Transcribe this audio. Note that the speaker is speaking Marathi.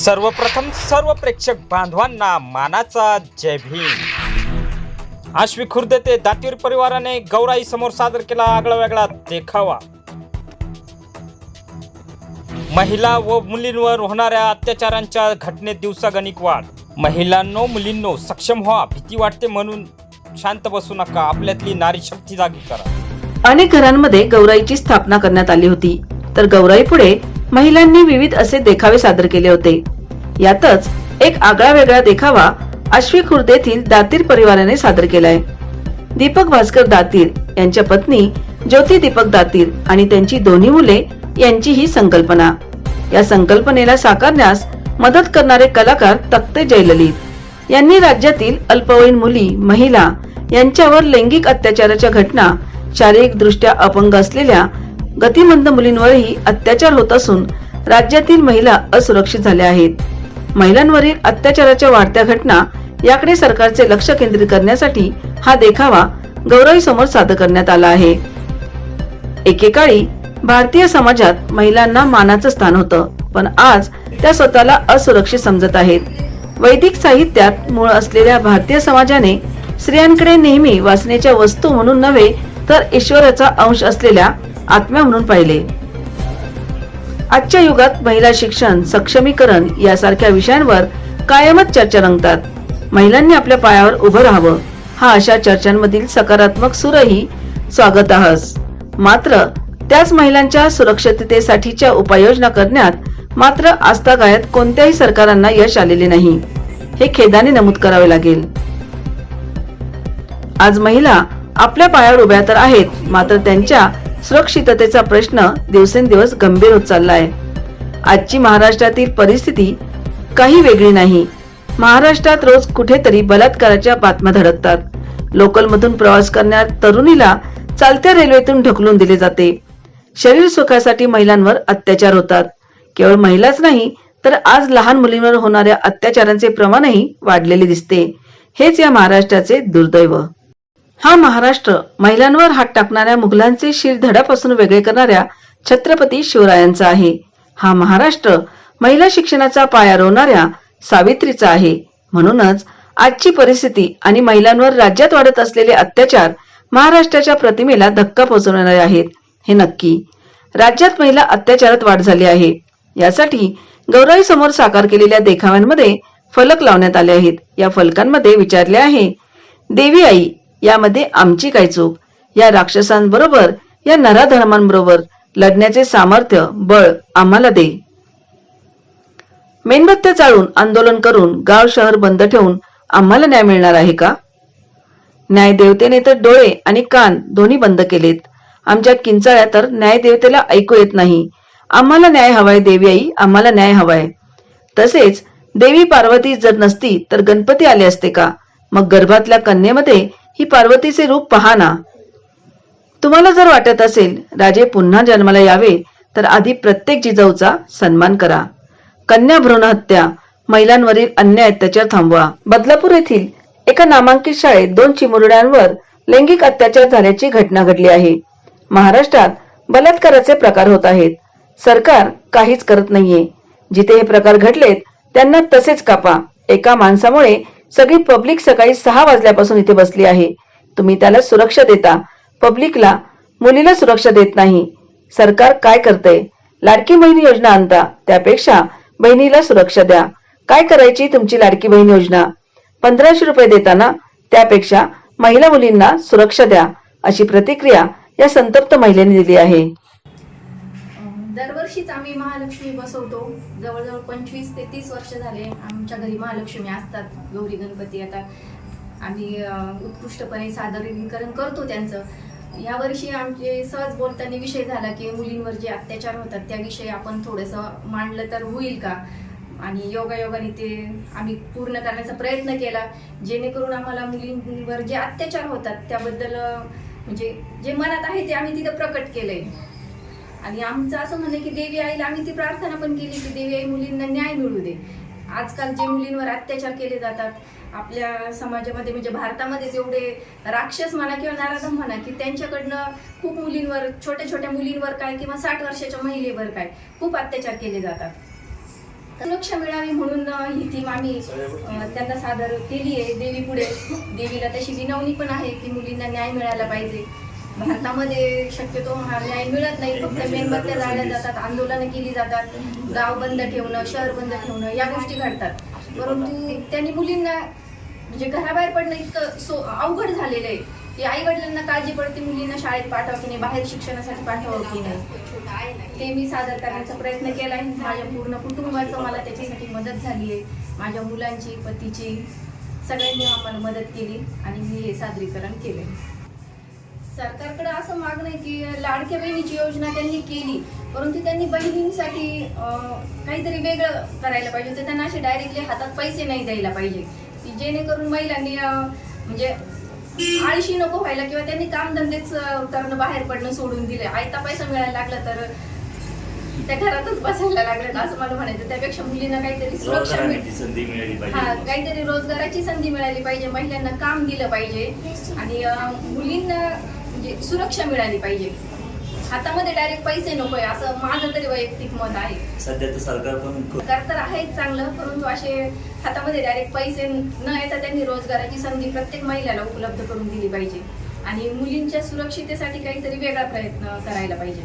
सर्वप्रथम सर्व प्रेक्षक बांधवांना मानाचा जय भीम. आश्वी खुर्द ते दातीर परिवाराने गौराई समोर सादर केला आगळा वेगळा देखावा. महिला व मुलींवर होणाऱ्या अत्याचारांच्या घटनेत दिवसागणिक वाढ. महिलांनो मुलींनो सक्षम व्हा भीती वाटते म्हणून शांत बसू नका आपल्यातली नारी शक्ती जागी करा. अनेक घरांमध्ये गौराईची स्थापना करण्यात आली होती. तर गौराई पुढे महिलांनी विविध असे देखावे सादर केले होते. यातच एक आगळा वेगळा देखावा आश्वी खुर्द येथील दातीर परिवाराने सादर केलाय. दीपक भास्कर दातीर यांच्या पत्नी ज्योती दीपक दातीर आणि त्यांची दोन्ही मुले यांची ही संकल्पना. या संकल्पनेला साकारण्यास मदत करणारे कलाकार तक्ते जयललित. यांनी राज्यातील अल्पवयीन मुली महिला यांच्यावर लैंगिक अत्याचाराच्या घटना शारीरिक दृष्ट्या अपंग असलेल्या गतिमंद मुलींवरही अत्याचार होत असून राज्यातील महिला असुरक्षित झाल्या आहेत. महिलांवरील अत्याचाराच्या वाढत्या घटना याकडे सरकारचे लक्ष केंद्रित करण्यासाठी हा देखावा गौरवी समोर सादर करण्यात आला आहे. एकेकाळी भारतीय समाजात महिलांना मानाचं स्थान होतं पण आज त्या स्वतःला असुरक्षित समजत आहेत. वैदिक साहित्यात मूळ असलेल्या भारतीय समाजाने स्त्रियांकडे नेहमी वाचण्याच्या वस्तू म्हणून नव्हे तर ईश्वराचा अंश असलेल्या आत्म्या म्हणून पाहिले. आजच्या युगात महिला शिक्षण सक्षमीकरण यासारख्या विषयांवर कायमच चर्चा रंगतात. महिलांनी आपल्या पायावर उभं राहावं हा अशा चर्चांमधील सकारात्मक सुरही स्वागत आहस मात्र त्याच महिलांच्या सुरक्षिततेसाठीच्या उपाययोजना करण्यात मात्र आस्थागायत कोणत्याही सरकारांना यश आलेले नाही. हे खेदाने नमूद करावे लागेल. आज महिला आपल्या पायावर उभ्या तर आहेत मात्र त्यांच्या सुरक्षिततेचा प्रश्न दिवसेंदिवस गंभीर होत चालला आहे आजची महाराष्ट्रातील परिस्थिती काही वेगळी नाही. महाराष्ट्रात रोज कुठेतरी बलात्काराच्या बातम्या धडकतात. लोकल मधून प्रवास करणाऱ्या तरुणीला चालत्या रेल्वेतून ढकलून दिले जाते. शरीर सुखासाठी महिलांवर अत्याचार होतात. केवळ महिलाच नाही तर आज लहान मुलींवर होणाऱ्या अत्याचारांचे प्रमाणही वाढलेले दिसते. हेच या महाराष्ट्राचे दुर्दैव. हा महाराष्ट्र महिलांवर हात टाकणाऱ्या मुघलांचे शिर धडापासून वेगळे करणाऱ्या छत्रपती शिवरायांचा आहे. हा महाराष्ट्र महिला शिक्षणाचा पाया रोवणाऱ्या सावित्रीचा आहे. म्हणूनच आजची परिस्थिती आणि महिलांवर राज्यात वाढत असलेले अत्याचार महाराष्ट्राच्या प्रतिमेला धक्का पोहोचवणारे आहेत. हे नक्की राज्यात महिला अत्याचारात वाढ झाली आहे. यासाठी गौराई समोर साकार केलेल्या देखाव्यांमध्ये फलक लावण्यात आले आहेत. या फलकांमध्ये विचारले आहे देवी आई यामध्ये आमची काय चूक. या राक्षसांबरोबर या नराधर्मांबरोबर लढण्याचे सामर्थ्य बळ आम्हाला दे. मेणबत्त्या चाळून आंदोलन करून गाव शहर बंद ठेवून आम्हाला न्याय मिळणार आहे का? न्याय देवतेने तर डोळे आणि कान दोन्ही बंद केलेत. आमच्या किंचाळ्या तर न्यायदेवतेला ऐकू येत नाही. आम्हाला न्याय हवाय देवी आई आम्हाला न्याय हवाय. तसेच देवी पार्वती जर नसती तर गणपती आले असते का? मग गर्भातल्या कन्येमध्ये ही पार्वतीचे रूप पहा ना. तुम्हाला जर वाटत असेल राजे पुन्हा जन्माला यावे तर आधी प्रत्येक जिजाऊचा सन्मान करा. कन्या भ्रूण हत्या महिलांवरील अन्याय अत्याचार थांबवा. बदलापूर येथील एका नामांकित शाळेत दोन चिमुरड्यांवर लैंगिक अत्याचार झाल्याची घटना घडली आहे. महाराष्ट्रात बलात्काराचे प्रकार होत आहेत. सरकार काहीच करत नाहीये. जिथे हे प्रकार घडलेत त्यांना तसेच कापा. एका माणसामुळे सगळी पब्लिक सकाळी सहा वाजल्यापासून इथे बसली आहे. तुम्ही त्याला सुरक्षा देता. पब्लिकला मुलीला सुरक्षा देत नाही. सरकार काय करतंय? लाडकी बहीण योजना आणता. त्यापेक्षा बहिणीला सुरक्षा द्या. काय करायची तुमची लाडकी बहीण योजना? पंधराशे रुपये देताना त्यापेक्षा महिला मुलींना सुरक्षा द्या अशी प्रतिक्रिया या संतप्त महिलेने दिली आहे. दरवर्षीच आम्ही महालक्ष्मी बसवतो. जवळजवळ पंचवीस ते तीस वर्ष झाले आमच्या घरी महालक्ष्मी असतात. गौरी गणपती आता आम्ही उत्कृष्टपणे सादरीकरण करतो त्यांचं. यावर्षी आमचे सहज बोलताना विषय झाला की मुलींवर जे अत्याचार होतात त्याविषयी आपण थोडंसं मांडलं तर होईल का? आणि योगायोगाने ते आम्ही पूर्ण करण्याचा प्रयत्न केला. जेणेकरून आम्हाला मुलींवर जे अत्याचार होतात त्याबद्दल म्हणजे जे मनात आहे ते आम्ही तिथं प्रकट केलंय. आणि आमचं असं म्हणणं की देवी आईला आम्ही ती प्रार्थना पण केली की देवी आई मुलींना न्याय मिळू दे. आजकाल जे मुलींवर अत्याचार केले जातात आपल्या समाजामध्ये म्हणजे भारतामध्येच एवढे राक्षस म्हणा किंवा नाराधम म्हणा की त्यांच्याकडनं खूप मुलींवर छोट्या छोट्या मुलींवर काय किंवा साठ वर्षाच्या महिलेवर काय खूप अत्याचार केले जातात. सुरक्षा मिळावी म्हणून ही थीम आम्ही त्यांना सादर केली आहे. देवी पुढे देवीला तशी विनवणी पण आहे की मुलींना न्याय मिळायला पाहिजे. भारतामध्ये शक्यतो न्याय मिळत नाही. फक्त मेणबत्त्या जाळल्या जातात आंदोलनं केली जातात. गाव बंद ठेवणं शहर बंद ठेवणं या गोष्टी घडतात. परंतु त्यांनी मुलींना म्हणजे घराबाहेर पडणं इतकं सो अवघड झालेलं आहे. की आई वडिलांना काळजी पडते मुलींना शाळेत पाठवा की नाही बाहेर शिक्षणासाठी पाठवावं की नाही. ते मी सादर करण्याचा प्रयत्न केला आहे. माझ्या पूर्ण कुटुंबाचं मला त्याच्यासाठी मदत झाली आहे. माझ्या मुलांची पतीची सगळ्यांनी आम्हाला मदत केली आणि मी हे सादरीकरण केले सरकारकडे असं मागणं आहे की लाडक्या बहिणीची योजना त्यांनी केली परंतु त्यांनी बहिणींसाठी काहीतरी वेगळं करायला पाहिजे होतं. त्यांना असे डायरेक्टली हातात पैसे नाही द्यायला पाहिजे. की जेणेकरून महिलांनी म्हणजे आळशी नको व्हायला किंवा त्यांनी कामधंदेच करणं बाहेर पडणं सोडून दिले. आयता पैसा मिळायला लागला तर त्या घरातच बसायला लागल्यात असं मला म्हणायचं. त्यापेक्षा मुलींना काहीतरी सुरक्षा मिळाली हा काहीतरी रोजगाराची संधी मिळाली पाहिजे. महिलांना काम दिलं पाहिजे. आणि मुलींना म्हणजे सुरक्षा मिळाली पाहिजे. हातामध्ये डायरेक्ट पैसे नकोय असं माझं तरी वैयक्तिक मत आहे. सध्या तर सरकार पण खूप सरकार तर आहेच चांगलं परंतु असे हातामध्ये डायरेक्ट पैसे न येता त्यांनी रोजगाराची संधी प्रत्येक महिलाला उपलब्ध करून दिली पाहिजे. आणि मुलींच्या सुरक्षितेसाठी काहीतरी वेगळा प्रयत्न करायला पाहिजे.